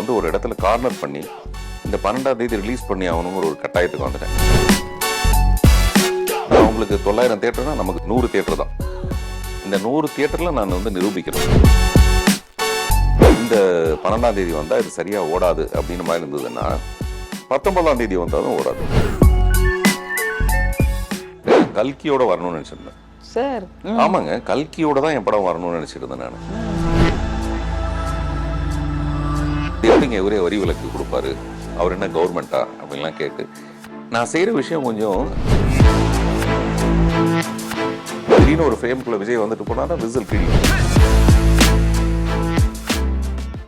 வந்து ஒரு இடத்துல கார்னர் பண்ணி இந்த பன்னெண்டாம் தேதி ரிலீஸ் பண்ணி ஆகணுங்கிற ஒரு கட்டாயத்துக்கு வந்துட்டேன். நான் உங்களுக்கு தொள்ளாயிரம் தியேட்டர்னா நமக்கு நூறு தியேட்டர் தான். இந்த நூறு தியேட்டர்ல நான் வந்து நிரூபிக்கிறேன் இந்த பன்னெண்டாம் தேதி வந்தா இது சரியா ஓடாது அப்படின்னு மாதிரி இருந்ததுன்னா பத்தொன்பதாம் தேதி வந்தாலும் ஓடாது. கல்கியோட வரணும்னு நினைச்சிருந்தேன். சார். ஆமாங்க கல்கியோட தான் என் படம் வரணும்னு நினைச்சிட்டு இருந்தேன் நான். எப்படிங்க இவரே வரி விலக்கு கொடுப்பாரு. அவர் என்ன கவர்மெண்டா அப்படின்லாம் கேட்டு. நான் செய்யற விஷயம் கொஞ்சம் திடீர்னு ஒரு ஃப்ரேம்குள்ள விஜய் வந்துட்டு போனா விசில் கிழியும்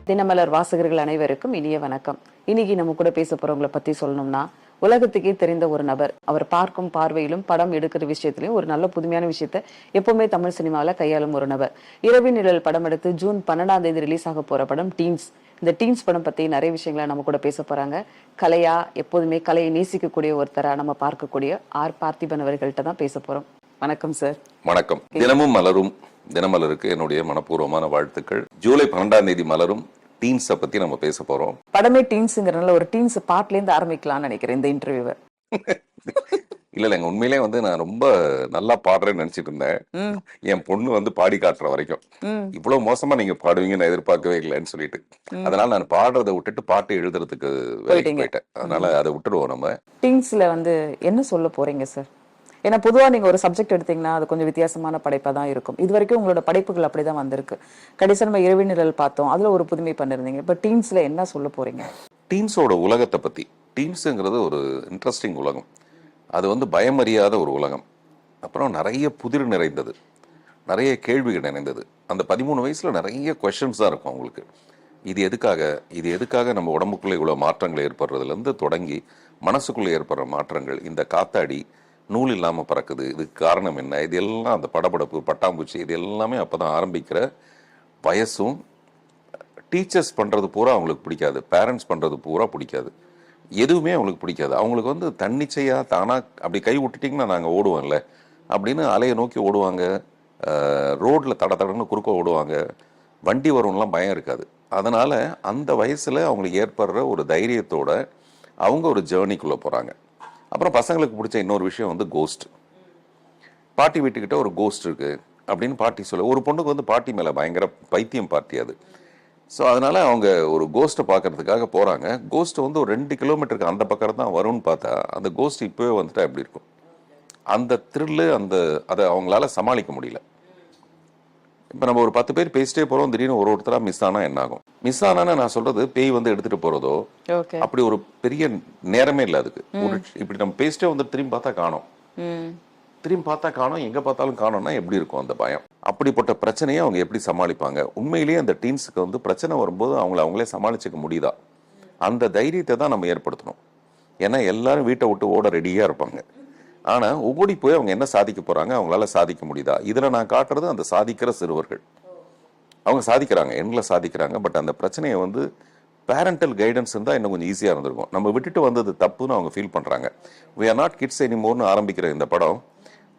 தினமலர் வாசகர்கள் அனைவருக்கும் இனிய வணக்கம். இன்னைக்கு நம்ம கூட பேச போறவங்கள பத்தி சொல்லணும்னா உலகத்துக்கே தெரிந்த ஒரு நபர். அவர் பார்க்கும் பார்வையிலும் படம் எடுக்கிற விஷயத்திலையும் ஒரு நல்ல புதுமையான விஷயத்த எப்பவுமே தமிழ் சினிமாவில் கையாளும் ஒரு நபர். இரவி நிழல் படம் எடுத்து ஜூன் பன்னெண்டாம் தேதி ரிலீஸ் ஆக போற படம் டீன்ஸ் இந்த டீன்ஸ் படம் பத்தி நிறைய விஷயங்களை நம்ம கூட பேச போறாங்க. கலையா எப்போதுமே கலையை நேசிக்கக்கூடிய ஒருத்தரா நம்ம பார்க்கக்கூடிய ஆர். பார்த்திபன் அவர்கள்ட்ட தான் பேச போறோம். வணக்கம் சார் வணக்கம். தினமும் மலரும் தினமலருக்கு என்னுடைய மனப்பூர்வமான வாழ்த்துக்கள். ஜூலை பன்னெண்டாம் தேதி மலரும் டீன்ஸை பத்தி நம்ம பேச போறோம். படமே டீன்ஸுங்கிறனால ஒரு டீன்ஸ் பாட்டுல இருந்து ஆரம்பிக்கலாம்னு நினைக்கிறேன் இந்த இன்டர்வியூவை இல்ல இல்லைங்க உண்மையிலே வந்து நான் ரொம்ப நல்லா பாடுறேன்னு நினைச்சிட்டு இருந்தேன். என் பொண்ணு வந்து பாடி காட்டுற வரைக்கும். இவ்வளவு மோசமா நீங்க பாடுவீங்க நான் எதிர்பார்க்கவே இல்லைன்னு சொல்லிட்டு. அதனால நான் பாடுறதை விட்டுட்டு பாட்டு எழுதுறதுக்கு. போயிட்டேன். அதனால அதை விட்டுடுவோம் நம்ம. டீன்ஸ்ல வந்து என்ன சொல்ல போறீங்க சார் ஏன்னா பொதுவாக நீங்கள் ஒரு சப்ஜெக்ட் எடுத்தீங்கன்னா அது கொஞ்சம் வித்தியாசமான படைப்பாக தான் இருக்கும். இது வரைக்கும் உங்களோட படைப்புகள் அப்படி தான் வந்திருக்கு. கடைசி நம்ம இரவு நிழல் பார்த்தோம். அதில் ஒரு புதுமை பண்ணிருந்தீங்க. இப்போ டீன்ஸில் என்ன சொல்ல போகிறீங்க டீன்ஸோட உலகத்தை பற்றி டீன்ஸுங்கிறது ஒரு இன்ட்ரெஸ்டிங் உலகம். அது வந்து பயமறியாத ஒரு உலகம். அப்புறம் நிறைய புதிர் நிறைந்தது. நிறைய கேள்விகள் நிறைந்தது. அந்த பதிமூணு வயசில் நிறைய கொஷின்ஸ் தான் இருக்கும் அவங்களுக்கு. இது எதுக்காக? இது எதுக்காக நம்ம உடம்புக்குள்ளே இவ்வளோ மாற்றங்கள் ஏற்படுறதுலேருந்து தொடங்கி மனசுக்குள்ளே ஏற்படுற மாற்றங்கள் இந்த காத்தாடி நூல் இல்லாமல் பறக்குது. இதுக்கு காரணம் என்ன? இது எல்லாம் அந்த படபடப்பு பட்டாம்பூச்சி இது எல்லாமே அப்போ தான் ஆரம்பிக்கிற வயசும் டீச்சர்ஸ் பண்ணுறது பூரா அவங்களுக்கு பிடிக்காது. பேரண்ட்ஸ் பண்ணுறது பூரா பிடிக்காது. எதுவுமே அவங்களுக்கு பிடிக்காது. அவங்களுக்கு வந்து தன்னிச்சையாக தானாக அப்படி கை விட்டுட்டிங்கன்னா நாங்கள் ஓடுவோம்ல அப்படின்னு அலையை நோக்கி ஓடுவாங்க. ரோட்டில் தட தடன்னு குறுக்க ஓடுவாங்க. வண்டி வரும்லாம் பயம் இருக்காது. அதனால் அந்த வயசில் அவங்களுக்கு ஏற்படுற ஒரு தைரியத்தோட அவங்க ஒரு ஜேர்னிக்குள்ளே போகிறாங்க அப்புறம் பசங்களுக்கு பிடிச்ச இன்னொரு விஷயம் வந்து கோஸ்ட் பாட்டி வீட்டுக்கிட்ட ஒரு கோஸ்ட் இருக்கு அப்படின்னு பாட்டி சொல்ல ஒரு பொண்ணுக்கு வந்து பாட்டி மேலே பயங்கர பைத்தியம் பாட்டி அது. ஸோ அதனால அவங்க ஒரு கோஸ்ட்டை பார்க்கறதுக்காக போகிறாங்க கோஸ்ட் வந்து ஒரு ரெண்டு கிலோமீட்டருக்கு அந்த பக்கம் தான் வரும்னு பார்த்தா அந்த கோஸ்ட் இப்போவே வந்துட்டா எப்படி இருக்கும்? அந்த த்ரில்லு அந்த அதை அவங்களால சமாளிக்க முடியல. இப்போ நம்ம ஒரு பத்து பேர் பேசிட்டே போறோம் திடீர்னு ஒரு ஒருத்தரா மிஸ் ஆனா என்ன ஆகும்? மிஸ் ஆனான்னு நான் சொல்றது பேய் வந்து எடுத்துட்டு போறதோ அப்படி ஒரு பெரிய நேரமே இல்லை அதுக்கு. ஒரு இப்படி நம்ம பேசிட்டே வந்து திரும்பி பார்த்தா காணோம். திரும்பி பார்த்தா காணோம் எங்க பார்த்தாலும் காணோம்னா எப்படி இருக்கும் அந்த பயம்? அப்படிப்பட்ட பிரச்சனையை அவங்க எப்படி சமாளிப்பாங்க? உண்மையிலேயே அந்த டீன்ஸுக்கு வந்து பிரச்சனை வரும்போது அவங்கள அவங்களே சமாளிச்சுக்க முடியுதா? அந்த தைரியத்தை தான் நம்ம ஏற்படுத்தணும். ஏன்னா எல்லாரும் வீட்டை விட்டு ஓட ரெடியா இருப்பாங்க. ஆனால் ஓடி போய் அவங்க என்ன சாதிக்க போகிறாங்க அவங்களால சாதிக்க முடியுதா? இதில் நான் காட்டுறது அந்த சாதிக்கிற சிறுவர்கள். அவங்க சாதிக்கிறாங்க எண்ணில் சாதிக்கிறாங்க பட் அந்த பிரச்சனையை வந்து பேரண்டல் கைடன்ஸ் இருந்தால் இன்னும் கொஞ்சம் ஈஸியாக இருந்திருக்கும். நம்ம விட்டுட்டு வந்தது தப்புன்னு அவங்க ஃபீல் பண்ணுறாங்க வி ஆர் நாட் கிட்ஸ் எனிமோர்னு ஆரம்பிக்கிற இந்த படம்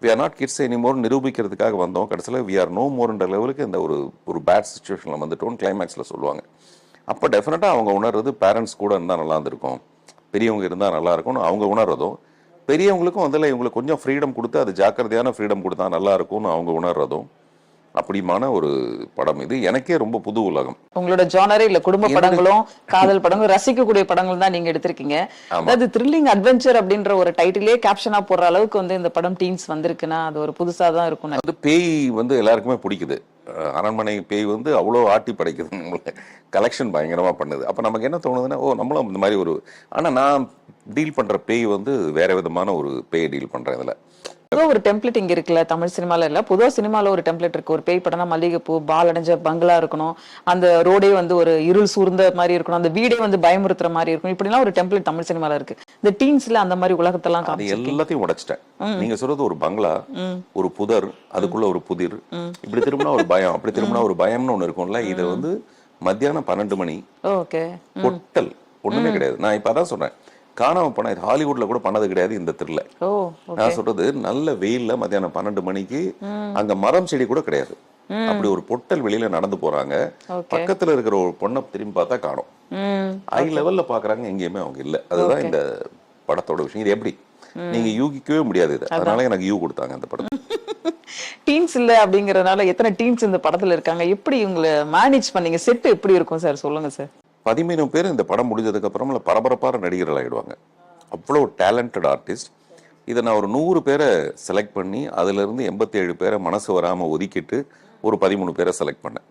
we are not kids anymore நிரூபிக்கிறதுக்காக வந்தோம். கடைசியில் வி ஆர் நோ மோர்ன்ற லெவலுக்கு இந்த ஒரு ஒரு பேட் சுச்சுவேஷனில் வந்துட்டோம் கிளைமேக்ஸில் சொல்லுவாங்க. அப்போ டெஃபினட்டாக அவங்க உணர்றது பேரண்ட்ஸ் கூட இருந்தால் நல்லா இருந்திருக்கும் பெரியவங்க இருந்தால் நல்லா இருக்கும்னு அவங்க உணர்றதும் பெரியவங்களுக்கும் அதில் இவங்களுக்கு கொஞ்சம் ஃப்ரீடம் கொடுத்து அது ஜாக்கிரதையான ஃப்ரீடம் கொடுத்தா நல்லா இருக்கும்னு அவங்க உணர்றதும் அப்படிமான ஒரு படம் இது. எனக்கே ரொம்ப புது உலகம். உங்களோட ஜானரே இல்ல குடும்ப படங்களும் காதல் படங்களும் ரசிக்கக்கூடிய படங்கள் தான் நீங்க எடுத்திருக்கீங்க. அதாவது த்ரில்லிங் அட்வென்ச்சர் அப்படின்ற ஒரு டைட்டிலே கேப்ஷனா போடுற அளவுக்கு வந்து இந்த படம் டீன்ஸ் வந்திருக்குன்னா அது ஒரு புதுசா தான் இருக்கும் அது பேய் வந்து எல்லாருக்குமே பிடிக்குது. அரண்மனை பேய் வந்து அவ்வளோ ஆட்டி படைக்குது நம்மள கலெக்ஷன் பயங்கரமா பண்ணுது. அப்போ நமக்கு என்ன தோணுதுன்னா ஓ நம்மளும் இந்த மாதிரி ஒரு ஆனா நான் டீல் பண்ற பேய் வந்து வேற விதமான ஒரு பேய் டீல் பண்றேன் இதுல. பொதுவா ஒரு டெம்ப்ளேட் இங்க இருக்குல்ல தமிழ் சினிமால இல்ல? பொதுவா சினிமால ஒரு டெம்ப்ளேட் இருக்கு. ஒரு பேய் படம்னா மல்லிகைப்பூ பால் அடைஞ்ச பங்களா இருக்கணும். அந்த ரோடே வந்து ஒரு இருள் சூழ்ந்த மாதிரி இருக்கணும். அந்த வீடே வந்து பயமுறுத்துற மாதிரி இருக்கும் இப்படிலாம் ஒரு டெம்ப்ளேட் தமிழ் சினிமால இருக்கு. இந்த டீன்ஸ்ல அந்த மாதிரி உலகத்தெல்லாம் காமிச்சிருக்கீங்க. எல்லாத்தையும் உடைச்சிட்டேன். நீங்க சொல்றது ஒரு பங்களா ஒரு புதர் அதுக்குள்ள ஒரு புதிர். இப்படி திரும்பினா ஒரு பயம். அப்படி திரும்பினா ஒரு பயம்னு ஒண்ணு இருக்கும்ல. இது வந்து மத்தியானம் பன்னெண்டு மணி ஓகே பொட்டல் ஒண்ணுமே கிடையாது. நான் இப்ப அதான் சொல்றேன். காணாம போன இது ஹாலிவுட்ல கூட பண்ணது கிடையாது இந்த திருல ஓ நான் சொல்றது நல்ல வெயில்ல மத்தியானம் பன்னெண்டு மணிக்கு அங்க மரம் செடி கூட கிடையாது. அப்படி ஒரு பொட்டல் வெளியில நடந்து போறாங்க. பக்கத்துல இருக்கிற ஒரு பொண்ணை திரும்பி பார்த்தா காணோம். ஹை லெவல்ல பாக்குறாங்க எங்கேயுமே அவங்க இல்ல. அதுதான் இந்த படத்தோட விஷயம். இது எப்படி? நீங்க யூகிக்கவே முடியாது இது. அதனால எனக்கு யூ கொடுத்தாங்க அந்த படம். டீன்ஸ் இல்ல அப்படிங்கறதுனால எத்தனை டீன்ஸ் இந்த படத்துல இருக்காங்க? எப்படி இவங்களை மேனேஜ் பண்ணீங்க? செட் எப்படி இருக்கும் சார் சொல்லுங்க சார் பதிமூணு பேர் இந்த படம் முடிஞ்சதுக்கு அப்புறமா பரபரப்பான நடிகர்கள் ஆயிடுவாங்க. அவ்வளோ டேலண்டட் ஆர்டிஸ்ட் இதை நான் ஒரு நூறு பேரை செலக்ட் பண்ணி அதிலிருந்து எண்பத்தேழு எண்பத்தி ஏழு பேரை மனசு வராமல் ஒதுக்கிட்டு ஒரு பதிமூணு பேரை செலக்ட் பண்ணேன்.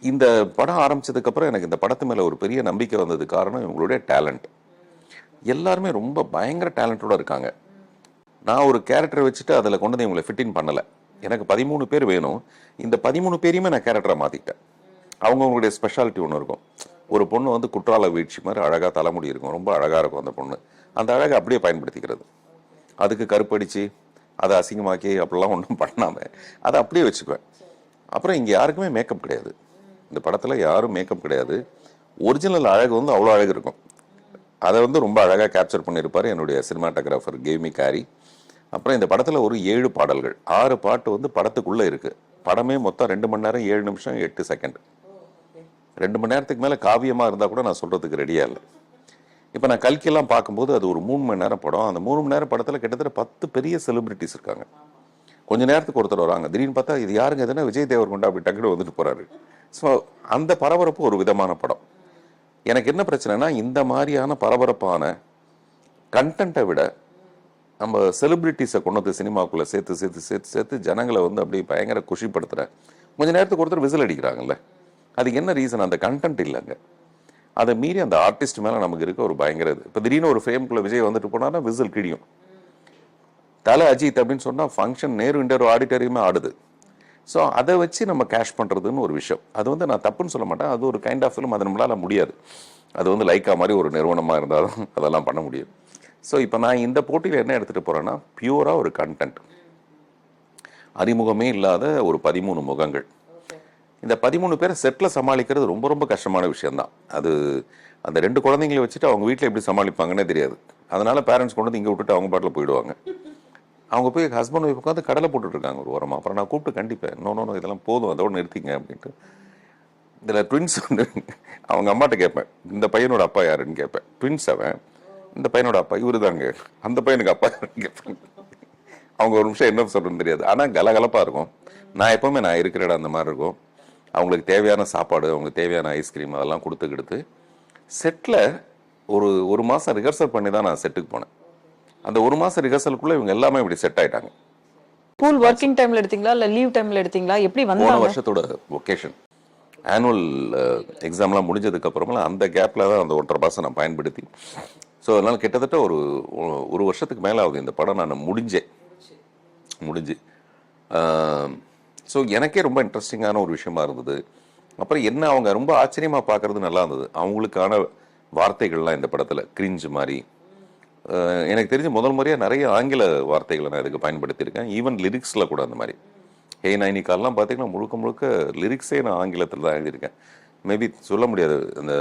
இந்த படம் ஆரம்பித்ததுக்கப்புறம் எனக்கு இந்த படத்து மேலே ஒரு பெரிய நம்பிக்கை வந்தது காரணம் இவங்களுடைய டேலண்ட் எல்லாருமே ரொம்ப பயங்கர டேலண்டோட இருக்காங்க. நான் ஒரு கேரக்டரை வச்சுட்டு அதில் கொண்டு வந்து இவங்களை ஃபிட்டின் பண்ணலை. எனக்கு பதிமூணு பேர் வேணும். இந்த பதிமூணு பேரையுமே நான் கேரக்டரை மாற்றிட்டேன் அவங்கவுங்களுடைய ஸ்பெஷாலிட்டி ஒன்று இருக்கும். ஒரு பொண்ணு வந்து குற்றால வீழ்ச்சி மாதிரி அழகாக தலைமுடி இருக்கும். ரொம்ப அழகாக இருக்கும் அந்த பொண்ணு. அந்த அழகை அப்படியே பயன்படுத்திக்கிறது. அதுக்கு கருப்படிச்சு அதை அசிங்கமாக்கி அப்படிலாம் ஒன்றும் பண்ணாமல் அதை அப்படியே வச்சுக்குவேன். அப்புறம் இங்கே யாருக்குமே மேக்கப் கிடையாது. இந்த படத்தில் யாரும் மேக்கப் கிடையாது. ஒரிஜினல் அழகு வந்து அவ்வளோ அழகு இருக்கும். அதை வந்து ரொம்ப அழகாக கேப்சர் பண்ணியிருப்பார் என்னுடைய சினிமாட்டோகிராஃபர் கேமி காரி அப்புறம் இந்த படத்தில் ஒரு ஏழு பாடல்கள். ஆறு பாட்டு வந்து படத்துக்குள்ளே இருக்குது படமே மொத்தம் ரெண்டு மணி நேரம் ஏழு நிமிஷம் எட்டு செகண்ட் ரெண்டு மணி நேரத்துக்கு மேலே காவியமாக இருந்தால் கூட நான் சொல்கிறதுக்கு ரெடியாக இல்லை. இப்போ நான் கல்கியெல்லாம் பார்க்கும்போது அது ஒரு மூணு மணி நேரம் படம். அந்த மூணு மணி நேரம் படத்தில் கிட்டத்தட்ட பத்து பெரிய செலிபிரிட்டிஸ் இருக்காங்க. கொஞ்ச நேரத்துக்கு ஒருத்தர் வராங்க. திடீர்னு பார்த்தா இது யாருங்க எதுனா விஜய் தேவர் கொண்டா அப்படி டக்குனு வந்துட்டு போகிறாரு ஸோ அந்த பரபரப்பு ஒரு விதமான படம். எனக்கு என்ன பிரச்சனைனா இந்த மாதிரியான பரபரப்பான கண்டென்ட்டை விட நம்ம செலிபிரிட்டிஸை கொண்டு வந்து சினிமாக்குள்ளே சேர்த்து சேர்த்து சேர்த்து சேர்த்து ஜனங்களை வந்து அப்படியே பயங்கர குஷிப்படுத்துகிறேன் கொஞ்சம் நேரத்துக்கு ஒருத்தர் விசில் அடிக்கிறாங்கல்ல. அதுக்கு என்ன ரீசன் அந்த கண்டென்ட் இல்லைங்க. அதை மீறி அந்த ஆர்டிஸ்ட் மேலே நமக்கு இருக்க ஒரு பயங்கர இது. இப்போ திடீர்னு ஒரு ஃப்ரேம்குள்ளே விஜய் வந்துட்டு போனால் விசில் கிடையும் தலை அஜித் அப்படின்னு சொன்னால் ஃபங்க்ஷன் நேரு இண்டர் ஆடிட்டோரியமே ஆடுது. ஸோ அதை வச்சு நம்ம கேஷ் பண்ணுறதுன்னு ஒரு விஷயம். அது வந்து நான் தப்புன்னு சொல்ல மாட்டேன். அது ஒரு கைண்ட் ஆஃப் ஃபிலிம் அது நம்மளால் முடியாது. அது வந்து லைக்கா மாதிரி ஒரு நிறுவனமாக இருந்தாலும் அதெல்லாம் பண்ண முடியும். ஸோ இப்போ நான் இந்த போட்டியில் என்ன எடுத்துகிட்டு போகிறேன்னா பியூராக ஒரு கண்டென்ட் அறிமுகமே இல்லாத ஒரு பதிமூணு முகங்கள். இந்த பதிமூணு பேரை செட்டில் சமாளிக்கிறது ரொம்ப ரொம்ப கஷ்டமான விஷயம்தான். அது அந்த ரெண்டு குழந்தைங்களை வச்சுட்டு அவங்க வீட்டில் எப்படி சமாளிப்பாங்கன்னே தெரியாது. அதனால பேரண்ட்ஸ் கொண்டு வந்து இங்கே விட்டுட்டு அவங்க பாட்டில் போயிடுவாங்க. அவங்க போய் ஹஸ்பண்ட் ஒய்ஃப் உட்காந்து கடலை போட்டுட்ருக்காங்க ஒரு ஓரமாக அப்புறம் நான் கூப்பிட்டு கண்டிப்பேன். நோ நோ இதெல்லாம் போதும். அதோடு நிறுத்திங்க அப்படின்ட்டு. இதில் ட்வின்ஸ் வந்து அவங்க அம்மாட்ட கேட்பேன். இந்த பையனோட அப்பா யாருன்னு கேட்பேன். ட்வின்ஸ் அவன்? இந்த பையனோட அப்பா இவரு தாங்க அந்த பையனுக்கு அப்பா யாருன்னு கேட்பேன். அவங்க ஒரு நிமிஷம் என்ன சொல்கிறேன்னு தெரியாது. ஆனால் கலகலப்பாக இருக்கும். நான் எப்போவுமே நான் இருக்கிற இடம் அந்த மாதிரி இருக்கும். அவங்களுக்கு தேவையான சாப்பாடு அவங்களுக்கு தேவையான ஐஸ்கிரீம் அதெல்லாம் கொடுத்து கொடுத்து செட்டில் ஒரு ஒரு மாதம் ரிஹர்சல் பண்ணி தான் நான் செட்டுக்கு போனேன். அந்த ஒரு மாதம் ரிஹர்சலுக்குள்ளே இவங்க எல்லாமே இப்படி செட் ஆயிட்டாங்க. ஸ்கூல் ஒர்க்கிங் டைம்ல எடுத்தீங்களா? இல்ல லீவ் டைம்ல எடுத்தீங்களா? எப்படி போன வருஷத்தோட ஒகேஷன் ஆனுவல் எக்ஸாம்லாம் முடிஞ்சதுக்கு அப்புறமா அந்த கேப்பில் தான் அந்த ஒன்றரை மாதம் நான் பயன்படுத்தி. ஸோ அதனால் கிட்டத்தட்ட ஒரு ஒரு வருஷத்துக்கு மேலே ஆகுது. இந்த படம் நான் முடிஞ்சேன். முடிஞ்சு. ஸோ எனக்கே ரொம்ப இன்ட்ரெஸ்டிங்கான ஒரு விஷயமா இருந்தது. அப்புறம் என்ன அவங்க ரொம்ப ஆச்சரியமாக பார்க்கறது நல்லா இருந்தது. அவங்களுக்கான வார்த்தைகள்லாம் இந்த படத்தில் கிரிஞ்சு மாதிரி. எனக்கு தெரிஞ்ச முதல் முறையாக நிறைய ஆங்கில வார்த்தைகளை நான் இதுக்கு பயன்படுத்தியிருக்கேன். ஈவன் லிரிக்ஸில் கூட அந்த மாதிரி. ஹே நைனிகால்லாம் பார்த்தீங்கன்னா முழுக்க முழுக்க லிரிக்ஸே நான் ஆங்கிலத்தில் தான் எழுதியிருக்கேன். மேபி சொல்ல முடியாது. அந்த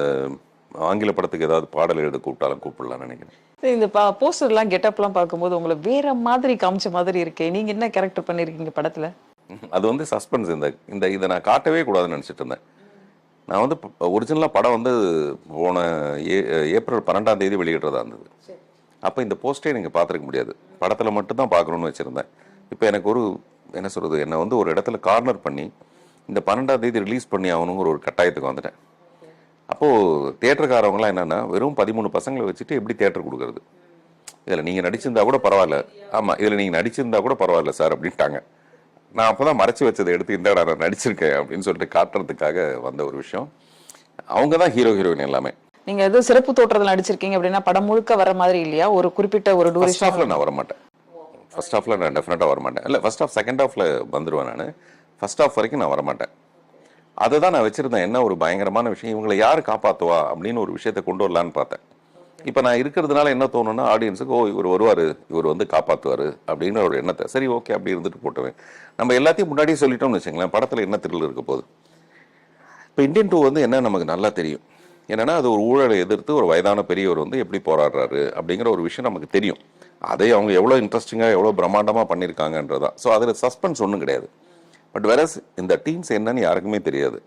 ஆங்கில படத்துக்கு ஏதாவது பாடல் எழுத கூப்பிட்டாலும் கூப்பிடலாம்னு நினைக்கிறேன். இந்த பா போஸ்டர்லாம் கெட்டப்லாம் பார்க்கும்போது உங்களை வேற மாதிரி காமிச்ச மாதிரி இருக்கேன் நீங்க என்ன கேரக்டர் பண்ணிருக்கீங்க படத்துல? அது வந்து சஸ்பென்ஸ் இந்த இந்த இதை நான் காட்டவே கூடாதுன்னு நினச்சிட்டு இருந்தேன். நான் வந்து ஒரிஜினலாக படம் வந்து போன ஏ ஏப்ரல் பன்னெண்டாம் தேதி வெளியிடுறதா இருந்தது. அப்போ இந்த போஸ்டே நீங்கள் பார்த்துருக்க முடியாது. படத்தில் மட்டும்தான் பார்க்கணுன்னு வச்சுருந்தேன். இப்போ எனக்கு ஒரு என்ன சொல்கிறது என்னை வந்து ஒரு இடத்துல கார்னர் பண்ணி இந்த பன்னெண்டாம் தேதி ரிலீஸ் பண்ணி ஆகணுங்கிற ஒரு கட்டாயத்துக்கு வந்துட்டேன். அப்போது தேட்டருக்காரவங்களாம் என்னென்னா வெறும் பதிமூணு பசங்களை வச்சுட்டு எப்படி தேட்டர் கொடுக்குறது? இதில் நீங்கள் நடிச்சிருந்தா கூட பரவாயில்ல. ஆமாம் இதில் நீங்கள் நடிச்சிருந்தா கூட பரவாயில்ல சார் அப்படின்ட்டாங்க. நான் அப்போ தான் மறைச்சி வச்சதை எடுத்து இந்தாடா நான் நடிச்சிருக்கேன் அப்படின்னு சொல்லிட்டு காட்டுறதுக்காக வந்த ஒரு விஷயம். அவங்க தான் ஹீரோ ஹீரோயின் எல்லாமே. நீங்க ஏதோ சிறப்பு தோற்றத்தில் நடிச்சிருக்கீங்க அப்படின்னா படம் முழுக்க வர மாதிரி இல்லையா? ஒரு குறிப்பிட்ட ஒரு ஃபர்ஸ்ட் ஹாஃப்ல நான் வர மாட்டேன் ஃபர்ஸ்ட் ஹாஃபில் நான் டெஃபினட்டாக வரமாட்டேன். இல்லை ஃபர்ஸ்ட் ஹாஃப் செகண்ட் ஹாஃபில் வந்துடுவேன் நான். ஃபர்ஸ்ட் ஹாஃப் வரைக்கும் நான் வரமாட்டேன். அதை தான் நான் வச்சுருந்தேன். என்ன ஒரு பயங்கரமான விஷயம்? இவங்களை யார் காப்பாற்றுவா அப்படின்னு ஒரு விஷயத்தை கொண்டு வரலான்னு பார்த்தேன். இப்போ நான் இருக்கிறதுனால என்ன தோணுன்னா ஆடியன்ஸுக்கு ஓ இவர் வருவார் இவர் வந்து காப்பாற்றுவார் அப்படின்னு ஒரு எண்ணத்தை. சரி ஓகே அப்படி இருந்துட்டு போட்டுவேன் நம்ம எல்லாத்தையும் முன்னாடியே சொல்லிட்டோம்னு வச்சுங்களேன் படத்தில் என்ன த்ரில் இருக்க போகுது? இப்போ இந்தியன் டூ வந்து என்ன நமக்கு நல்லா தெரியும்? என்னென்னா அது ஒரு ஊழலை எதிர்த்து ஒரு வயதான பெரியவர் வந்து எப்படி போராடுறாரு அப்படிங்கிற ஒரு விஷயம் நமக்கு தெரியும். அதை அவங்க எவ்வளோ இன்ட்ரெஸ்டிங்காக எவ்வளோ பிரம்மாண்டமாக பண்ணியிருக்காங்கன்றதான் ஸோ அதில் சஸ்பென்ஸ் ஒன்றும் கிடையாது. பட் வேற இந்த டீம்ஸ் என்னன்னு யாருக்குமே தெரியாது.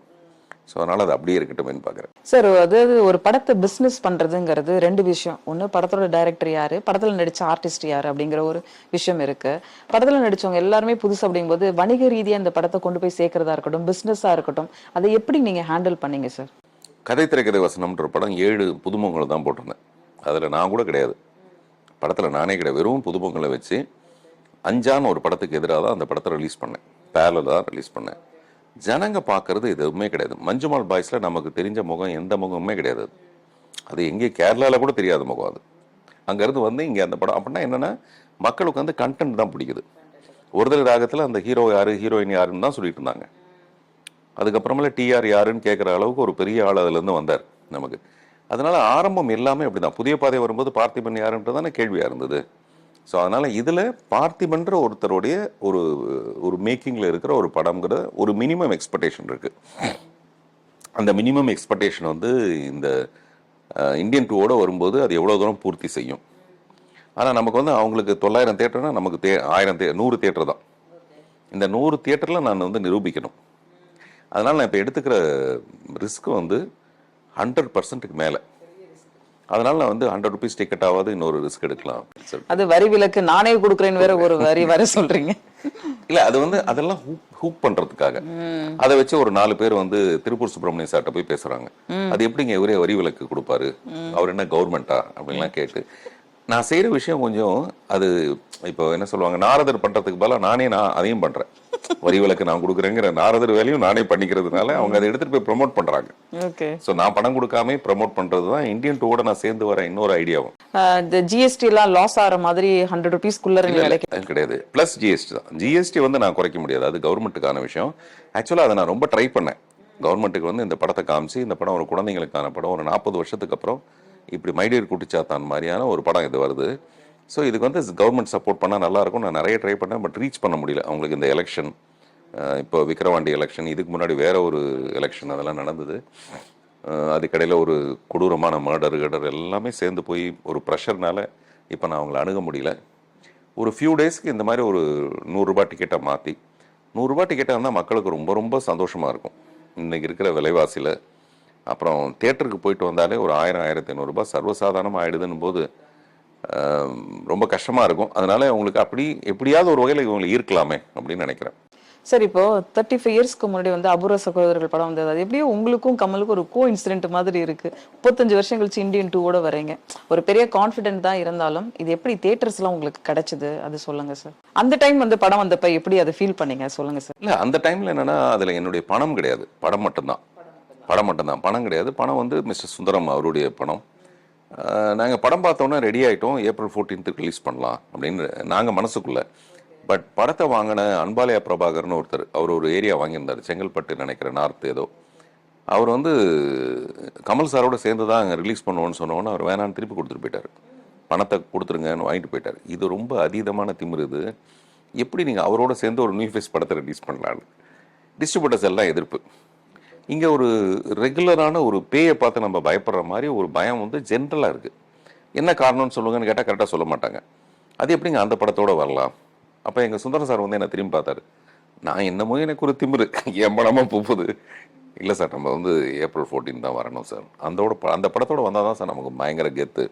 ஸோ அதனால் அது அப்படியே இருக்கட்டும்னு பார்க்குறேன் சார் அதாவது ஒரு படத்தை பிசினஸ் பண்றதுங்கிறது ரெண்டு விஷயம். ஒண்ணு படத்தோட டைரக்டர் யாரு? படத்துல நடிச்ச ஆர்டிஸ்ட் யாரு? அப்படிங்கிற ஒரு விஷயம் இருக்கு. படத்துல நடிச்சவங்க எல்லாருமே புதுசு அப்படிங்கும்போது வணிக ரீதியா இந்த படத்தை கொண்டு போய் சேர்க்கறதா இருக்கட்டும் பிசினஸா இருக்கட்டும் அதை எப்படி நீங்க ஹேண்டில் பண்ணீங்க சார் கதை திரைக்கதை வசனம்ன்ற படம் ஏழு புதுமுகங்களை தான் போட்டிருந்தேன். அதில் நான் கூட கிடையாது. படத்தில் நானே கிடையாது. வெறும் புதுமுகங்களை வச்சு அஞ்சான்னு ஒரு படத்துக்கு எதிராக தான் அந்த படத்தை ரிலீஸ் பண்ணேன். பேரில் தான் ரிலீஸ் பண்ணேன். ஜனங்க பார்க்கறது எதுவுமே கிடையாது. மஞ்சுமால் பாய்ஸில் நமக்கு தெரிஞ்ச முகம் எந்த முகமுமே கிடையாது. அது. அது எங்கே? கேரளாவில் கூட தெரியாத முகம் அது. அங்கேருந்து வந்து இங்கே அந்த படம். அப்படின்னா என்னென்னா மக்களுக்கு வந்து கண்டென்ட் தான் பிடிக்குது. ஒருதல் ராகத்தில் அந்த ஹீரோ யார் ஹீரோயின் யாருன்னு தான் சொல்லிட்டு இருந்தாங்க. அதுக்கப்புறமேல டிஆர் யாருன்னு கேட்குற அளவுக்கு ஒரு பெரிய ஆள் அதுலேருந்து வந்தார் நமக்கு. அதனால ஆரம்பம் எல்லாமே அப்படி தான் புதிய பாதை வரும்போது பார்த்திபன் யாருன்றது தானே கேள்வியாக இருந்தது. ஸோ அதனால் இதில் பார்த்திபன்ற ஒருத்தருடைய ஒரு ஒரு மேக்கிங்கில் இருக்கிற ஒரு படம்ங்கிற ஒரு மினிமம் எக்ஸ்பெக்டேஷன் இருக்குது அந்த மினிமம் எக்ஸ்பெக்டேஷன் வந்து இந்த இந்தியன் டூவோட வரும்போது அது எவ்வளோ தூரம் பூர்த்தி செய்யும். ஆனால் நமக்கு வந்து அவங்களுக்கு தொள்ளாயிரம் தேட்டர்னா நமக்கு தே ஆயிரம் தே நூறு தேட்டர் தான். இந்த நூறு தேட்டரில் நான் வந்து நிரூபிக்கணும். அதனால் நான் இப்போ எடுத்துக்கிற ரிஸ்க் வந்து ஹண்ட்ரட் பர்சன்ட்டுக்கு மேலே. அதனால் நான் வந்து ஹண்ட்ரட் ருபீஸ் டிக்கெட் ஆகாது இன்னொரு ரிஸ்க் எடுக்கலாம். அது வரி விலக்கு நானே கொடுக்குறேன்னு வேற ஒரு வரி வர சொல்றீங்க. இல்ல அது வந்து அதெல்லாம் ஹூக் பண்றதுக்காக. அதை வச்சு ஒரு நாலு பேர் வந்து திருப்பூர் சுப்பிரமணிய சார்ட்ட போய் பேசுறாங்க. அது எப்படிங்க இவரே வரி விலக்கு கொடுப்பாரு? அவர் என்ன கவர்மெண்டா அப்படின்லாம் கேட்டு. நான் செய்யற விஷயம் கொஞ்சம் அது இப்போ என்ன சொல்லுவாங்க நாரதர் பண்றதுக்கு பதிலா நானே நான் அதையும் பண்றேன். வரி விலக்கு நான் கொடுக்குறேங்கிற நாரதர் வேலையும் நானே பண்ணிக்கிறதுனால அவங்க அதை எடுத்துட்டு போய் ப்ரோமோட் பண்றாங்க. ஓகே. ஸோ நான் பணம் கொடுக்காம ப்ரோமோட் பண்றது தான் இந்தியன் டூவோட நான் சேர்ந்து வர இன்னொரு ஐடியாவும். இந்த ஜிஎஸ்டி எல்லாம் லாஸ் ஆகிற மாதிரி ஹண்ட்ரட் ருபீஸ்க்குள்ள கிடையாது. ப்ளஸ் ஜிஎஸ்டி தான். ஜிஎஸ்டி வந்து நான் குறைக்க முடியாது. அது கவர்மெண்ட்டுக்கான விஷயம். ஆக்சுவலாக அதை நான் ரொம்ப ட்ரை பண்ணேன். கவர்மெண்ட்டுக்கு வந்து இந்த படத்தை காமிச்சு இந்த படம் ஒரு குழந்தைங்களுக்கான படம் ஒரு நாற்பது வருஷத்துக்கு அப்புறம் இப்படி மைடியர் குட்டிச்சாத்தான் மாதிரியான ஒரு படம் இது வருது. ஸோ இதுக்கு வந்து கவர்மெண்ட் சப்போர்ட் பண்ணால் நல்லா இருக்கும் நான் நிறைய ட்ரை பண்ணேன் பட் ரீச் பண்ண முடியல. அவங்களுக்கு இந்த எலெக்ஷன் இப்போ விக்ரவாண்டி எலெக்ஷன் இதுக்கு முன்னாடி வேற ஒரு எலெக்ஷன் அதெல்லாம் நடந்தது. அதுக்கடையில் ஒரு கொடூரமான மர்டர் கடர் எல்லாமே சேர்ந்து போய் ஒரு ப்ரெஷர்னால இப்போ நான் அவங்கள அணுக முடியல. ஒரு ஃபியூ டேஸ்க்கு இந்த மாதிரி ஒரு நூறுரூபா டிக்கெட்டை மாற்றி நூறுரூபா டிக்கெட்டாக இருந்தால் மக்களுக்கு ரொம்ப ரொம்ப சந்தோஷமாக இருக்கும். இன்றைக்கி இருக்கிற விலைவாசியில் அப்புறம் தேட்டருக்கு போயிட்டு வந்தாலே ஒரு ஆயிரம் ஆயிரத்தி ஐநூறுரூபா சர்வசாதாரணமாக ஆயிடுதுன்னு போது ரொம்ப கஷ்டமாக இருக்கும். அதனால உங்களுக்கு அப்படி எப்படியாவது ஒரு வகையில் இவங்களை ஈர்க்கலாமே அப்படின்னு நினைக்கிறேன். சார் இப்போ தேர்ட்டி ஃபைவ் இயர்ஸ்க்கு முன்னாடி வந்து அபூர்வ சகோதரர்கள் படம் வந்தது. அது எப்படியோ உங்களுக்கும் கமலுக்கும் ஒரு கோ இன்சிடென்ட் மாதிரி இருக்கு. முப்பத்தஞ்சு வருஷம் கழிச்சு இந்தியன் டூவோட வரீங்க. ஒரு பெரிய கான்ஃபிடென்ட் தான் இருந்தாலும் இது எப்படி தேட்டர்ஸ் எல்லாம் உங்களுக்கு கிடைச்சது? அது சொல்லுங்க சார். அந்த டைம் வந்து படம் வந்தப்ப எப்படி அதை ஃபீல் பண்ணீங்க? சொல்லுங்க சார். இல்லை அந்த டைமில் என்னன்னா அதில் என்னுடைய பணம் கிடையாது. படம் மட்டும்தான். படம் மட்டும்தான். பணம் கிடையாது. பணம் வந்து மிஸ்டர் சுந்தரம் அவருடைய பணம். நாங்கள் படம் பார்த்தோன்னே ரெடி ஆகிட்டோம் ஏப்ரல் ஃபோர்டீன்த்துக்கு ரிலீஸ் பண்ணலாம் அப்படின்னு நாங்கள் மனசுக்குள்ள. பட் படத்தை வாங்கின அன்பாலயா பிரபாகர்னு ஒருத்தர் அவர் ஒரு ஏரியா வாங்கியிருந்தார். செங்கல்பட்டு நினைக்கிறேன் நார்த் ஏதோ. அவர் வந்து கமல் சாரோட சேர்ந்து தான் அங்கே ரிலீஸ் பண்ணுவோன்னு சொன்னோன்னு அவர் வேணான்னு திருப்பி கொடுத்துட்டு போயிட்டார். பணத்தை கொடுத்துருங்கன்னு வாங்கிட்டு போயிட்டார். இது ரொம்ப அதீதமான திமிரு இது. எப்படி நீங்கள் அவரோட சேர்ந்து ஒரு நியூ ஃபேஸ் படத்தை ரிலீஸ் பண்ணலான்னு டிஸ்ட்ரிபியூட்டர்ஸ் எல்லாம் எதிர்ப்பு. இங்கே ஒரு ரெகுலரான ஒரு பேயை பார்த்து நம்ம பயப்படுற மாதிரி ஒரு பயம் வந்து ஜென்ரலாக இருக்குது என்ன காரணம்னு சொல்லுங்கன்னு கேட்டால் கரெக்டாக சொல்ல மாட்டாங்க. அது எப்படிங்க அந்த படத்தோட வரலாம்? அப்போ எங்கள் சுந்தரம் சார் வந்து என்னை திரும்பி பார்த்தாரு? நான் என்னமோ எனக்கு ஒரு திமிரு. என் படமாக போகுது. இல்லை சார் நம்ம வந்து ஏப்ரல் ஃபோர்டீன் தான் வரணும் சார். அந்தோட ப- அந்த படத்தோட வந்தால் தான் சார் நமக்கு பயங்கர கெத்து.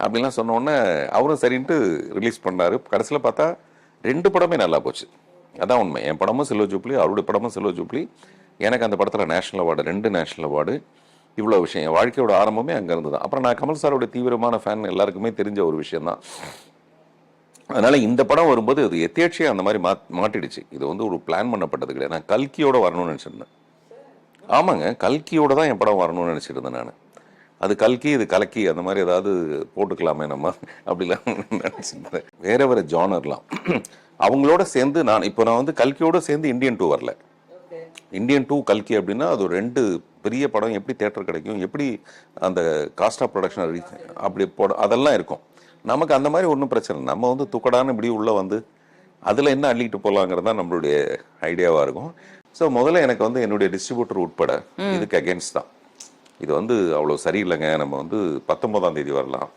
அப்படின்லாம் சொன்னோடனே அவரும் சரின்ட்டு ரிலீஸ் பண்ணார். கடைசியில் பார்த்தா ரெண்டு படமே நல்லா போச்சு. அதான் உண்மை. என் படமும் செல்வ ஜூப்ளி அவருடைய படமும் செல்வ ஜூப்ளி எனக்கு அந்த படத்தில் நேஷனல் அவார்டு ரெண்டு நேஷனல் அவார்டு இவ்வளோ விஷயம். என் வாழ்க்கையோட ஆரம்பமே அங்கேருந்து தான். அப்புறம் நான் கமல் சாரோட தீவிரமான ஃபேன் எல்லாருக்குமே தெரிஞ்ச ஒரு விஷயம்தான். அதனால் இந்த படம் வரும்போது அது எத்தேட்சியாக அந்த மாதிரி மா மாட்டிடுச்சு. இது வந்து ஒரு பிளான் பண்ணப்பட்டது கிடையாது. நான் கல்கியோட வரணும்னு நினச்சிருந்தேன். ஆமாங்க கல்கியோட தான் என் படம் வரணும்னு நினச்சிருந்தேன் நான். அது கல்கி இது கலக்கி அந்த மாதிரி ஏதாவது போட்டுக்கலாமே நம்ம அப்படிலாம் நினச்சிருந்தேன். வேற வேறு ஜானர்லாம் அவங்களோட சேர்ந்து நான் இப்போ நான் வந்து கல்கியோட சேர்ந்து இந்தியன் டூ வரல. இந்தியன் டூ கல்கி அப்படின்னா அது ஒரு ரெண்டு பெரிய படம் எப்படி தேட்டர் கிடைக்கும் எப்படி அந்த காஸ்ட் ஆஃப் ப்ரொடக்ஷன் அப்படி போட அதெல்லாம் இருக்கும். நமக்கு அந்த மாதிரி ஒன்றும் பிரச்சனை. நம்ம வந்து துக்கடான இப்படி உள்ள வந்து அதில் என்ன அள்ளிட்டு போகலாங்கிறது தான் நம்மளுடைய ஐடியாவாக இருக்கும். ஸோ முதல்ல எனக்கு வந்து என்னுடைய டிஸ்ட்ரிபியூட்டர் உட்பட இதுக்கு அகேன்ஸ்ட் தான். இது வந்து அவ்வளோ சரியில்லைங்க. நம்ம வந்து பத்தொன்பதாம் தேதி வரலாம்.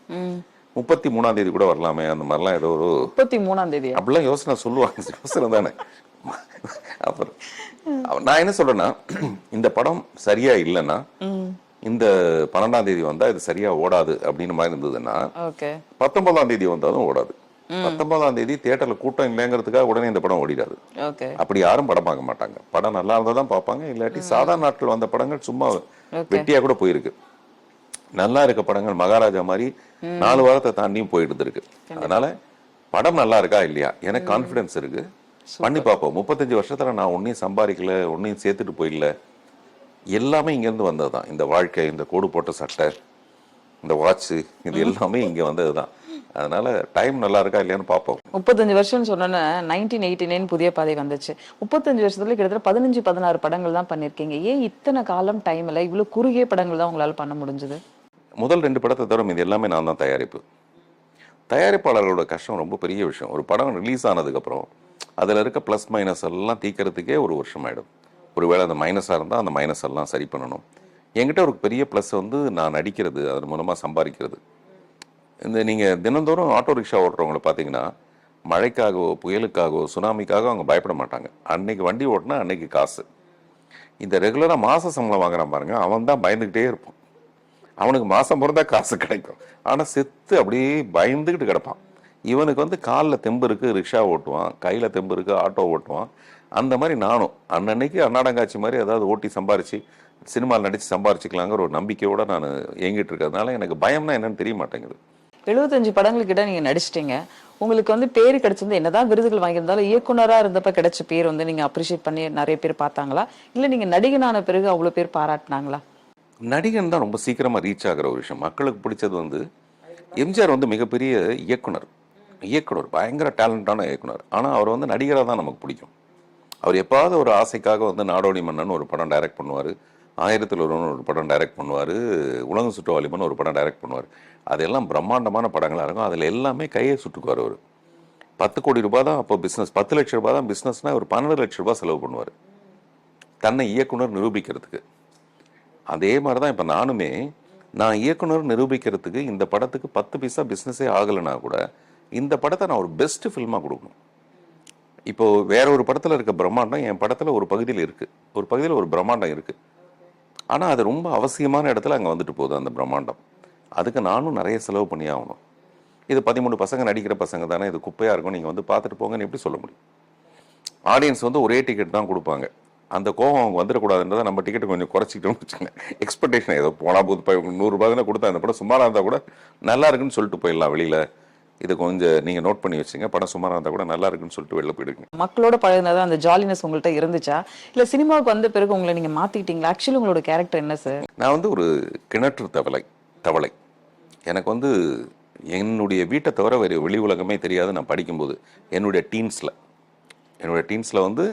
முப்பத்தி மூணாம் தேதி கூட வரலாமே. அந்த மாதிரிலாம் ஏதோ ஒரு முப்பத்தி மூணாம் தேதி அப்படிலாம் யோசனை சொல்லுவாங்க. யோசனை தானே. அப்புறம் நான் என்ன சொல்றேன்னா இந்த படம் சரியா இல்லைன்னா இந்த பன்னெண்டாம் தேதி வந்தா இது சரியா ஓடாது அப்படின்னு மாதிரி இருந்ததுன்னா பத்தொன்பதாம் தேதி வந்தாலும் ஓடாது. பத்தொன்பதாம் தேதி தியேட்டர்ல கூட்டம் இல்லைங்கிறதுக்காக உடனே இந்த படம் ஓடிடாது. அப்படி யாரும் படம் பார்க்க மாட்டாங்க. படம் நல்லா இருந்தா தான் பார்ப்பாங்க இல்லாட்டி சாதாரண நாட்கள் வந்த படங்கள் சும்மா வெட்டியா கூட போயிருக்கு. நல்லா இருக்க படங்கள் மகாராஜா மாதிரி நாலு வாரத்தை தாண்டியும் போயிட்டு இருக்கு அதனால படம் நல்லா இருக்கா இல்லையா? எனக்கு கான்ஃபிடன்ஸ் இருக்கு. பண்ணி பார்ப்போம். முப்பத்தஞ்சு வருஷத்துல நான் ஒன்னையும் சம்பாதிக்கல ஒன்னையும் சேர்த்துட்டு போயிடல. எல்லாமே இங்க இருந்து வந்ததுதான். இந்த வாழ்க்கை இந்த கோடு போட்ட சட்டை இந்த வாட்ச் இது எல்லாமே இங்க வந்ததுதான். அதனால டைம் நல்லா இருக்கா இல்லையான்னு பார்ப்போம். முப்பத்தஞ்சு வருஷம்னு சொன்னோன்னே நைன்டீன் எயிட்டி நைன் புதிய பாதை வந்துச்சு. முப்பத்தஞ்சு வருஷத்துல கிட்டத்தட்ட பதினஞ்சு பதினாறு படங்கள் தான் பண்ணிருக்கீங்க ஏன் இத்தனை காலம் டைம்ல இவ்வளவு குறுகிய படங்கள் தான் உங்களால பண்ண முடிஞ்சது? முதல் ரெண்டு படத்தை தவிர இது எல்லாமே நான் தான் தயாரிப்பு. தயாரிப்பாளர்களோட கஷ்டம் ரொம்ப பெரிய விஷயம். ஒரு படம் ரிலீஸ் ஆனதுக்கப்புறம் அதில் இருக்க ப்ளஸ் மைனஸ் எல்லாம் தீக்கிறதுக்கே ஒரு வருஷம் ஆகிடும் ஒருவேளை அந்த மைனஸாக இருந்தால் அந்த மைனஸ் எல்லாம் சரி பண்ணணும். என்கிட்ட ஒரு பெரிய ப்ளஸ் வந்து நான் நடிக்கிறது அதன் மூலமாக சம்பாதிக்கிறது. இந்த நீங்கள் தினந்தோறும் ஆட்டோ ரிக்ஷா ஓட்டுறவங்கள பார்த்தீங்கன்னா மழைக்காகவோ புயலுக்காகவோ சுனாமிக்காகவோ அவங்க பயப்பட மாட்டாங்க. அன்னைக்கு வண்டி ஓட்டினா அன்னைக்கு காசு. இந்த ரெகுலராக மாத சம்பளம் வாங்குறான் பாருங்க அவன் தான் பயந்துக்கிட்டே இருப்பான். அவனுக்கு மாதம் பிறந்தா காசு கிடைக்கும். ஆனால் செத்து அப்படியே பயந்துக்கிட்டு கிடப்பான். இவனுக்கு வந்து காலில் தெம்பு இருக்கு ரிக்ஷா ஓட்டுவான் கையில தெம்பு இருக்கு ஆட்டோ ஓட்டுவான். அந்த மாதிரி நானும் அன்னன்னைக்கு அன்னாடங்காட்சி மாதிரி ஏதாவது ஓட்டி சம்பாரிச்சு சினிமாவில் நடிச்சு சம்பாரிச்சுக்கலாங்கிற ஒரு நம்பிக்கையோட நான் இயங்கிட்டு இருக்கிறதுனால எனக்கு பயம்னா என்னன்னு தெரிய மாட்டேங்குது. எழுபத்தஞ்சு படங்கள் கிட்ட நீங்க நடிச்சிட்டீங்க. உங்களுக்கு வந்து பேர் கிடைச்சிருந்து என்னதான் விருதுகள் வாங்கியிருந்தாலும் இயக்குனரா இருந்தப்ப கிடைச்ச பேர் வந்து நீங்க அப்ரிஷியேட் பண்ணி நிறைய பேர் பார்த்தாங்களா? இல்ல நீங்க நடிகனான பிறகு அவ்வளவு பேர் பாராட்டினாங்களா? நடிகன் தான் ரொம்ப சீக்கிரமா ரீச் ஆகுற ஒரு விஷயம். மக்களுக்கு பிடிச்சது வந்து எம்ஜிஆர் வந்து மிகப்பெரிய இயக்குனர். இயக்குனர் பயங்கர டேலண்டான இயக்குனர். ஆனால் அவர் வந்து நடிகராக தான் நமக்கு பிடிக்கும். அவர் எப்பாவது ஒரு ஆசைக்காக வந்து நாடோடி மன்னன் ஒரு படம் டைரக்ட் பண்ணுவார். ஆயிரத்தில் ஒருவன் ஒரு படம் டைரக்ட் பண்ணுவார். உலகம் சுற்றுவாளிமன் ஒரு படம் டைரக்ட் பண்ணுவார். அதெல்லாம் பிரம்மாண்டமான படங்களாக இருக்கும். அதில் எல்லாமே கையை சுட்டுக்குவார் அவர். பத்து கோடி ரூபாய் தான் அப்போ பிஸ்னஸ் பத்து லட்ச ரூபாய் தான் பிஸ்னஸ்னால் ஒரு பன்னெண்டு லட்ச ரூபாய் செலவு பண்ணுவார். தன்னை இயக்குனர் நிரூபிக்கிறதுக்கு. அதே மாதிரி தான் இப்போ நானுமே நான் இயக்குனர் நிரூபிக்கிறதுக்கு இந்த படத்துக்கு பத்து பைசா பிஸ்னஸே ஆகலைன்னா கூட இந்த படத்தை நான் ஒரு பெஸ்ட் ஃபில்மாக கொடுக்கணும். இப்போ வேற ஒரு படத்தில் இருக்க பிரம்மாண்டம் என் படத்தில் ஒரு பகுதியில் இருக்கு. ஒரு பகுதியில் ஒரு பிரம்மாண்டம் இருக்கு. ஆனால் அது ரொம்ப அவசியமான இடத்துல அங்கே வந்துட்டு போகுது அந்த பிரம்மாண்டம். அதுக்கு நானும் நிறைய செலவு பண்ணி ஆகணும். இது பதிமூணு பசங்க நடிக்கிற பசங்க தானே இது குப்பையாக இருக்கும் நீங்கள் வந்து பார்த்துட்டு போங்கன்னு எப்படி சொல்ல முடியும்? ஆடியன்ஸ் வந்து ஒரே டிக்கெட் தான் கொடுப்பாங்க. அந்த கோவம் அவங்க வந்துடக்கூடாதுன்றதை நம்ம டிக்கெட் கொஞ்சம் குறைச்சிக்கிட்டோம்னு வச்சுக்கோங்க. எக்ஸ்பெக்டேஷன் ஏதோ போனால் போது நூறுரூபா தானே கொடுத்தா அந்த படம் சுமாராக இருந்தால் கூட நல்லா இருக்குன்னு சொல்லிட்டு போயிடலாம் வெளியில். இது கொஞ்சம் நீங்கள் நோட் பண்ணி வச்சுங்க. படம் சுமாராக இருந்தால் கூட நல்லா இருக்குன்னு சொல்லிட்டு வெளில போயிடுங்க. மக்களோட பழகினது அந்த ஜாலினஸ் உங்கள்ட்ட இருந்துச்சா? இல்ல சினிமாவுக்கு வந்த பிறகு உங்களை நீங்க மாத்திக்கிட்டீங்களா ஆக்சுவலி உங்களோட கேரக்டர் என்ன சார் நான் வந்து ஒரு கிணற்று தவளை தவளை. எனக்கு வந்து என்னுடைய வீட்டை தவிர வேறு வெளி உலகமே தெரியாது நான் படிக்கும்போது. என்னுடைய டீன்ஸில் என்னுடைய டீன்ஸில் வந்து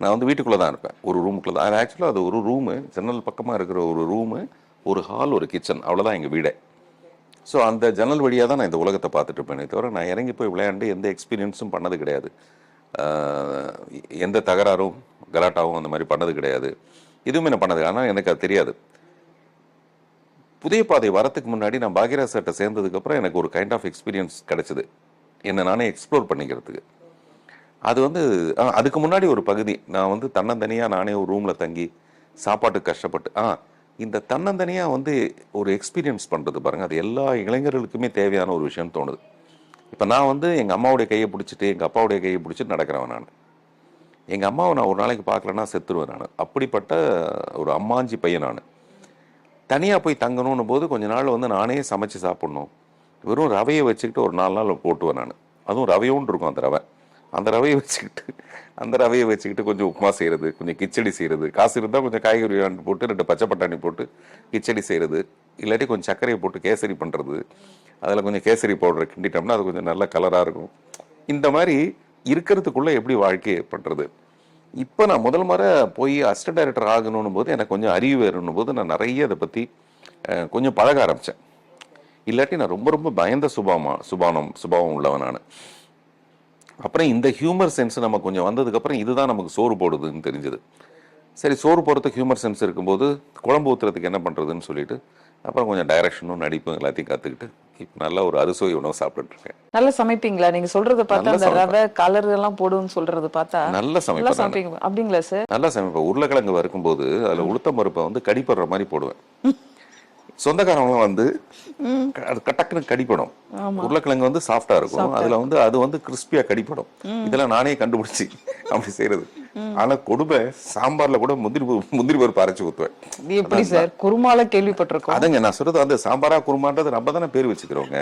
நான் வந்து வீட்டுக்குள்ளே தான் இருப்பேன். ஒரு ரூமுக்குள்ளே தான். ஆக்சுவலாக அது ஒரு ரூமு ஜன்னல் பக்கமாக இருக்கிற ஒரு ரூமு ஒரு ஹால் ஒரு கிச்சன் அவ்வளோதான் எங்கள் வீடே. ஸோ அந்த ஜன்னல் வழியாக தான் நான் இந்த உலகத்தை பார்த்துட்டு இருப்பேனே தவிர நான் இறங்கி போய் விளையாண்டு எந்த எக்ஸ்பீரியன்ஸும் பண்ணது கிடையாது. எந்த தகராறும் கலாட்டாவும் அந்த மாதிரி பண்ணது கிடையாது. எதுவுமே நான் பண்ணது ஆனால் எனக்கு அது தெரியாது. புதிய பாதை வரத்துக்கு முன்னாடி நான் பாக்யராஜ் சேர்ந்ததுக்கப்புறம் எனக்கு ஒரு கைண்ட் ஆஃப் எக்ஸ்பீரியன்ஸ் கிடச்சிது. என்னை நானே எக்ஸ்ப்ளோர் பண்ணிக்கிறதுக்கு. அது வந்து ஆ, அதுக்கு முன்னாடி ஒரு பகுதி. நான் வந்து தன்னந்தனியாக நானே ஒரு ரூமில் தங்கி சாப்பாட்டுக்கு கஷ்டப்பட்டு ஆ இந்த தன்னந்தனியாக வந்து ஒரு எக்ஸ்பீரியன்ஸ் பண்ணுறது பாருங்கள் அது எல்லா இளைஞர்களுக்குமே தேவையான ஒரு விஷயம்னு தோணுது. இப்போ நான் வந்து எங்கள் அம்மாவுடைய கையை பிடிச்சிட்டு எங்கள் அப்பாவுடைய கையை பிடிச்சிட்டு நடக்கிறவன் நான். எங்கள் அம்மாவை நான் ஒரு நாளைக்கு பார்க்கலன்னா செத்துருவேன் நான். அப்படிப்பட்ட ஒரு அம்மாஞ்சி பையன் நான். தனியாக போய் தங்கணும்னு போது கொஞ்ச நாள் வந்து நானே சமைச்சு சாப்பிட்ணும். வெறும் ரவையை வச்சுக்கிட்டு ஒரு நாலு நாள் போட்டுவேன் நான். அதுவும் ரவையோன்னு இருக்கும் அந்த ரவை. அந்த ரவையை வச்சுக்கிட்டு அந்த ரவையை வச்சுக்கிட்டு கொஞ்சம் உப்புமா செய்கிறது கொஞ்சம் கிச்சடி செய்கிறது காசு இருந்தால் கொஞ்சம் காய்கறி போட்டு ரெண்டு பச்சை பட்டாணி போட்டு கிச்சடி செய்கிறது இல்லாட்டி கொஞ்சம் சர்க்கரையை போட்டு கேசரி பண்ணுறது அதில் கொஞ்சம் கேசரி பவுடரை கிண்டிட்டோம்னா அது கொஞ்சம் நல்ல கலராக இருக்கும். இந்த மாதிரி இருக்கிறதுக்குள்ளே எப்படி வாழ்க்கையை பண்ணுறது இப்போ நான் முதல் முறை போய் அசிஸ்டன்ட் டைரக்டர் ஆகணும் போது எனக்கு கொஞ்சம் அறிவு வேணும்னும் போது நான் நிறைய அதை பற்றி கொஞ்சம் பழக ஆரம்பித்தேன் இல்லாட்டி நான் ரொம்ப ரொம்ப பயந்த சுபாமா சுபானம் சுபாவம் உள்ளவன் நான். அப்புறம் இந்த ஹியூமர் சென்ஸ் நம்ம கொஞ்சம் வந்ததுக்கப்புறம் இதுதான் நமக்கு சோறு போடுதுன்னு தெரிஞ்சது. சரி சோறு போடுறதுக்கு ஹியூமர் சென்ஸ் இருக்கும்போது குழம்பு ஊற்றுறதுக்கு என்ன பண்ணுறதுன்னு சொல்லிட்டு அப்புறம் கொஞ்சம் டைரக்ஷனும் நடிப்பும் எல்லாத்தையும் கற்றுக்கிட்டு இப்போ நல்ல ஒரு அறுசுவை உணவு சாப்பிட்டுட்டு இருக்கேன். நல்லா சமைப்பீங்களா? நீங்க சொல்றத பார்த்தா அந்த ரவை கலர் எல்லாம் போடுன்னு சொல்றது பார்த்தா நல்ல சமைப்பேன். சமைப்பீங்க அப்படிங்களா சார் நல்லா சமைப்பேன். உருளைக்கிழங்கு வறுக்கும்போது அதில் உளுத்தம் பருப்பை வந்து கடிப்படுற மாதிரி போடுவேன். சொந்தக்காரவங்க வந்து அது கட்டக்குன்னு கடிப்படும் உருளைக்கிழங்கு வந்து சாஃப்டா இருக்கும். அதுல வந்து அது வந்து கிறிஸ்பியா கடிப்படும் இதெல்லாம் நானே கண்டுபிடிச்சி அப்படி செய்யறது ஆனா கொடுமை சாம்பார்ல கூட முந்திரி முந்திரி பருப்பு அரைச்சு ஊத்துவேன். எப்படி சார்? குருமால கேள்விப்பட்டிருக்கோம். அதுங்க நான் சொல்றது வந்து சாம்பாரா குருமான்றது நம்ம தானே பேர் வச்சுக்கிறோங்க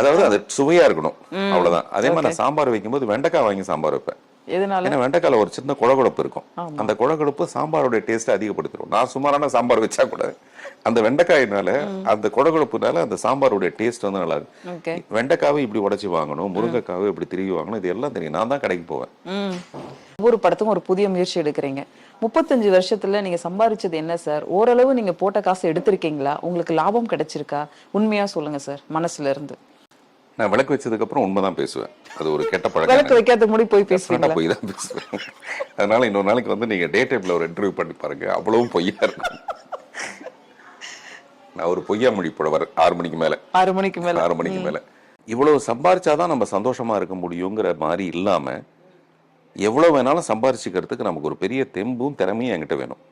அதாவது அது சுவையா இருக்கணும். அவ்வளவுதான். அதே மாதிரி நான் சாம்பார் வைக்கும்போது வெண்டைக்காய் வாங்கி சாம்பார் வைப்பேன். எதனால? வெண்டைக்கால ஒரு சின்ன குழகுழப்பு இருக்கும். அந்த குழகுழப்பு சாம்பாரோட டேஸ்ட் அதிகப்படுத்திடும். நான் சுமாரான சாம்பார் வச்சா கூட அந்த வெண்டைக்காயினால அந்த குழகுழப்புனால அந்த சாம்பாரோட டேஸ்ட் வந்து நல்லா இருக்கும் ஓகே. வெண்டைக்காவை இப்படி உடைச்சு வாங்கணும் முருங்கைக்காவை இப்படி திருவி வாங்கணும் இது எல்லாம் தெரியும். நான் தான் கடைக்கு போவேன். ஒவ்வொரு படத்துக்கும் ஒரு புதிய முயற்சி எடுக்கிறீங்க. முப்பத்தஞ்சு வருஷத்துல நீங்க சம்பாரிச்சது என்ன சார்? ஓரளவு நீங்க போட்ட காசு எடுத்திருக்கீங்களா? உங்களுக்கு லாபம் கிடைச்சிருக்கா? உண்மையா சொல்லுங்க சார் மனசுல இருந்து. நான் விளக்கு வச்சதுக்கு அப்புறம் உண்மைதான் பேசுவேன். அது ஒரு கெட்ட விளக்கு பழக்கம் வைக்காத முடி போய் பேசுவீங்களா? பொய் தான் பேசுவேன். அதனால இன்னொரு நாளைக்கு வந்து நீங்க டே டைப்ல ஒரு இன்டர்வியூ பண்ணி பாருங்க. அவ்வளவும் பொய்யா இருக்கும். நான் ஒரு பொய்யா மொழி புலவர் ஆறு மணிக்கு மேல. ஆறு மணிக்கு மேல. ஆறு மணிக்கு மேல. இவ்வளவு சம்பாரிச்சாதான் நம்ம சந்தோஷமா இருக்க முடியுங்கிற மாதிரி இல்லாம எவ்வளவு வேணாலும் சம்பாரிச்சுக்கிறதுக்கு நமக்கு ஒரு பெரிய தெம்பும் திறமையும் என்கிட்ட வேணும்.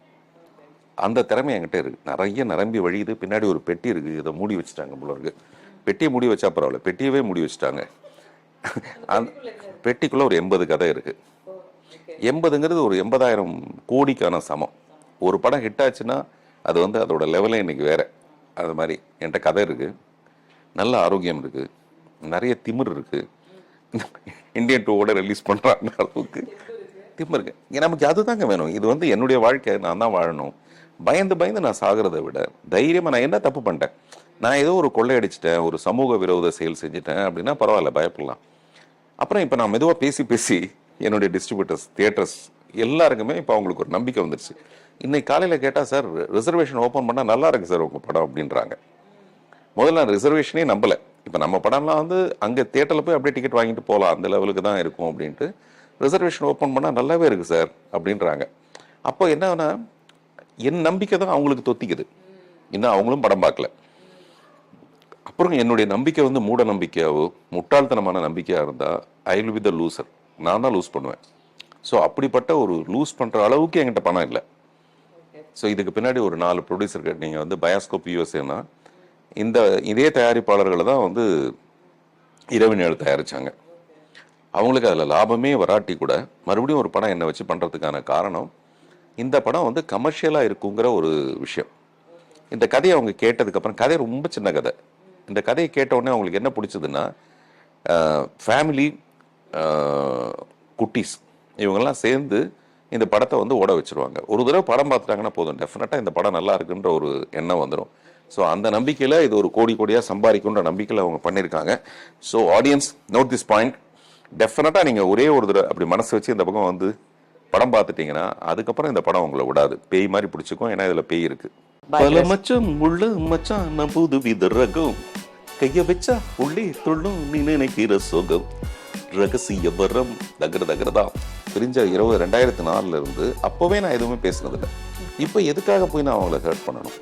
அந்த திறமை என்கிட்ட இருக்கு. நிறைய நிரம்பி வழியுது. பின்னாடி ஒரு பெட்டி இருக்கு. இதை மூடி வச்சுட்டாங்க போல பெட்டியை முடி வச்சா பரவாயில்ல. பெட்டியவே முடி வச்சுட்டாங்க. அந்த பெட்டிக்குள்ள ஒரு எண்பது கதை இருக்கு. எண்பதுங்கிறது ஒரு எண்பதாயிரம் கோடிக்கான சமம். ஒரு படம் ஹிட் ஆச்சுன்னா அது வந்து அதோட லெவலே இன்னைக்கு வேற. அது மாதிரி என்கிட்ட கதை இருக்கு. நல்ல ஆரோக்கியம் இருக்கு. நிறைய திமிர் இருக்கு. இந்தியன் டூவோட ரிலீஸ் பண்றாங்க அளவுக்கு. திமிர் இருக்கு. இங்க நமக்கு அதுதாங்க வேணும். இது வந்து என்னுடைய வாழ்க்கை நான் தான் வாழணும். பயந்து பயந்து நான் சாகிறத விட தைரியமாக நான் என்ன தப்பு பண்ணிட்டேன்? நான் ஏதோ ஒரு கொள்ளையடிச்சிட்டேன் ஒரு சமூக விரோத செயல் செஞ்சுட்டேன் அப்படின்னா பரவாயில்ல பயப்படலாம். அப்புறம் இப்போ நான் மெதுவாக பேசி பேசி என்னுடைய டிஸ்ட்ரிபியூட்டர்ஸ் தியேட்டர்ஸ் எல்லாருக்குமே இப்போ அவங்களுக்கு ஒரு நம்பிக்கை வந்துருச்சு. இன்னைக்கு காலையில் கேட்டால் சார் ரிசர்வேஷன் ஓப்பன் பண்ணால் நல்லா இருக்கு சார் உங்கள் படம் அப்படின்றாங்க. முதல்ல நான் ரிசர்வேஷனே நம்பலை. இப்போ நம்ம படம்லாம் வந்து அங்கே தேட்டரில் போய் அப்படியே டிக்கெட் வாங்கிட்டு போகலாம் அந்த லெவலுக்கு தான் இருக்கும் அப்படின்ட்டு ரிசர்வேஷன் ஓப்பன் பண்ணால் நல்லாவே இருக்குது சார் அப்படின்றாங்க. அப்போ என்னன்னா என் நம்பிக்கை தான் அவங்களுக்கு தொத்திக்குது. இன்னும் அவங்களும் படம் பார்க்கல. அப்புறம் என்னுடைய நம்பிக்கை வந்து மூட நம்பிக்கையாவோ முட்டாள்தனமான நம்பிக்கையாக இருந்தால் I will be the loser நான் தான் லூஸ் பண்ணுவேன். ஸோ அப்படிப்பட்ட ஒரு லூஸ் பண்ணுற அளவுக்கு என்கிட்ட பணம் இல்லை. ஸோ இதுக்கு பின்னாடி ஒரு நாலு ப்ரொடியூசர் நீங்கள் வந்து பயாஸ்கோப் யூஎஸ்ஏனா இந்த இதே தயாரிப்பாளர்களை தான் வந்து இரவு தயாரித்தாங்க அவங்களுக்கு அதில் லாபமே வராட்டி கூட மறுபடியும் ஒரு படம் என்னை வச்சு பண்ணுறதுக்கான காரணம் இந்த படம் வந்து கமர்ஷியலாக இருக்குங்கிற ஒரு விஷயம். இந்த கதையை அவங்க கேட்டதுக்கப்புறம் கதை ரொம்ப சின்ன கதை. இந்த கதையை கேட்ட உடனே அவங்களுக்கு என்ன பிடிச்சதுன்னா ஃபேமிலி குட்டீஸ் இவங்கெல்லாம் சேர்ந்து இந்த படத்தை வந்து ஓட வச்சிருவாங்க. ஒரு தடவை படம் பார்த்துட்டாங்கன்னா போதும். டெஃபினட்டாக இந்த படம் நல்லா இருக்குன்ற ஒரு எண்ணம் வந்துடும் ஸோ அந்த நம்பிக்கையில் இது ஒரு கோடி கோடியாக சம்பாதிக்குன்ற நம்பிக்கையில் அவங்க பண்ணியிருக்காங்க. So audience note this point டெஃபினட்டாக நீங்கள் ஒரே ஒரு தடவை அப்படி மனசு வச்சு இந்த பக்கம் வந்து படம் பார்த்துட்டீங்கன்னா அதுக்கப்புறம் இந்த படம் உங்களை விடாது. பேய் மாதிரி பிடிச்சிக்கும். ஏன்னா இதில் பேய் இருக்கு. பல மச்சம் உள்ள மச்சான் புது வித ரகம். கைய வச்சா உள்ளே துள்ளும் நீ நினைக்கிற சுகம். ரகசிய வரம் தகர தகரதா பிரிஞ்ச இருபது ரெண்டாயிரத்தி நாலுல இருந்து அப்பவே நான் எதுவுமே பேசினதில்லை. இப்போ எதுக்காக போய் நான் அவங்கள ஹர்ட் பண்ணணும்?